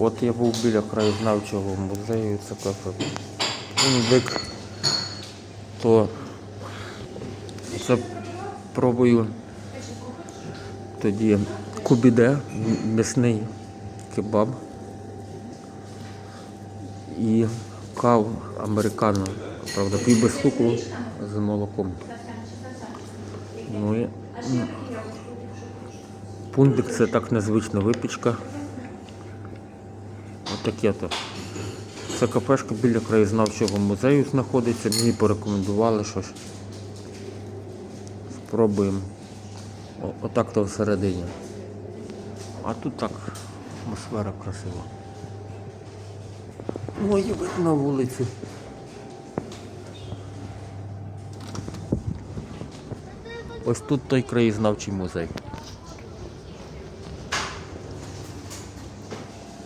От я був біля краєзнавчого музею, це кафе. Індик, то це пробую тоді кубіде, м'ясний кебаб і каву американо, правда, пів без цукру з молоком. Ну і пундик це так незвична випічка. Отаке то. Це кафешка біля краєзнавчого музею знаходиться. Мені порекомендували щось. Спробуємо. Отак то всередині. А тут так атмосфера красива. Ну і вид на вулицю. Ось тут той краєзнавчий музей.